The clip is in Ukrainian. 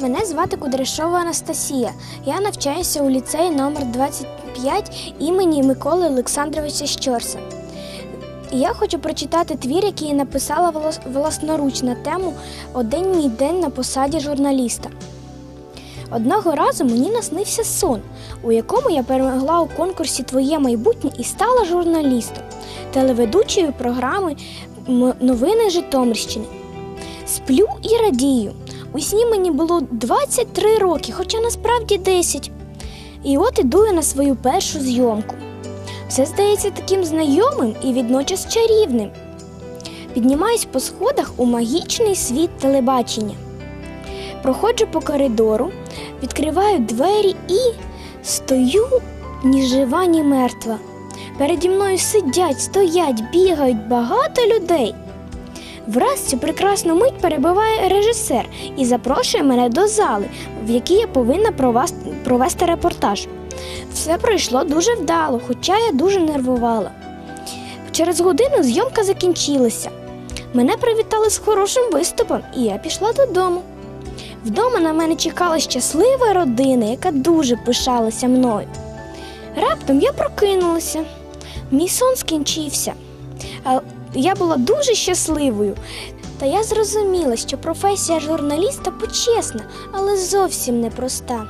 Мене звати Кудряшова Анастасія. Я навчаюся у ліцеї номер 25 імені Миколи Олександровича Щорса. Я хочу прочитати твір, який я написала власноруч на тему Один мій день на посаді журналіста. Одного разу мені наснився сон, у якому я перемогла у конкурсі Твоє майбутнє і стала журналістом, телеведучою програми Новини Житомирщини. Сплю і радію. У сні мені було 23 роки, хоча насправді 10. І от іду я на свою першу зйомку. Все здається таким знайомим і відночас чарівним. Піднімаюсь по сходах у магічний світ телебачення. Проходжу по коридору, відкриваю двері і стою ні жива, ні мертва. Переді мною сидять, стоять, бігають багато людей. Враз цю прекрасну мить перебиває режисер і запрошує мене до зали, в якій я повинна провести репортаж. Все пройшло дуже вдало, хоча я дуже нервувала. Через годину зйомка закінчилася. Мене привітали з хорошим виступом, і я пішла додому. Вдома на мене чекала щаслива родина, яка дуже пишалася мною. Раптом я прокинулася. Мій сон скінчився. Я була дуже щасливою. Та я зрозуміла, що професія журналіста почесна, але зовсім непроста.